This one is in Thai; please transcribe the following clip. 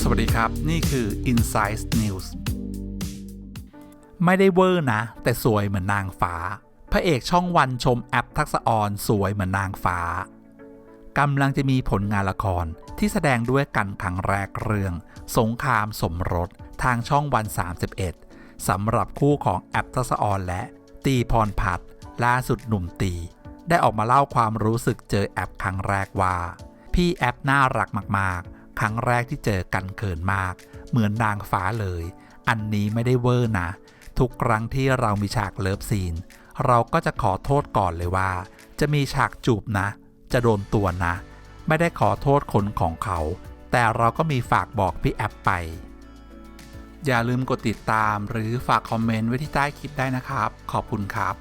สวัสดีครับ นี่คือ Insight News ไม่ได้เวอร์นะ แต่สวยเหมือนนางฟ้า พระเอกช่องวันชมแอปทักษออนสวยเหมือนนางฟ้ากำลังจะมีผลงานละครที่แสดงด้วยกันครั้งแรกเรื่อง สงครามสมรสทางช่องวัน 31สำหรับคู่ของแอปทักษออนและตีพรพัฒล่าสุดหนุ่มตี ได้ออกมาเล่าความรู้สึกเจอแอปครั้งแรกว่า พี่แอปน่ารักมากๆ ครั้งแรกที่เจอกันเขินมาก เหมือนนางฟ้าเลย อันนี้ไม่ได้เวอร์นะ ทุกครั้งที่เรามีฉากเลิฟซีน เราก็จะขอโทษก่อนเลยว่า จะมีฉากจูบนะ จะโดนตัวนะ ไม่ได้ขอโทษคนของเขา แต่เราก็มีฝากบอกพี่แอปไป อย่าลืมกดติดตามหรือฝากคอมเมนต์ไว้ที่ใต้คลิปได้นะครับ ขอบคุณครับ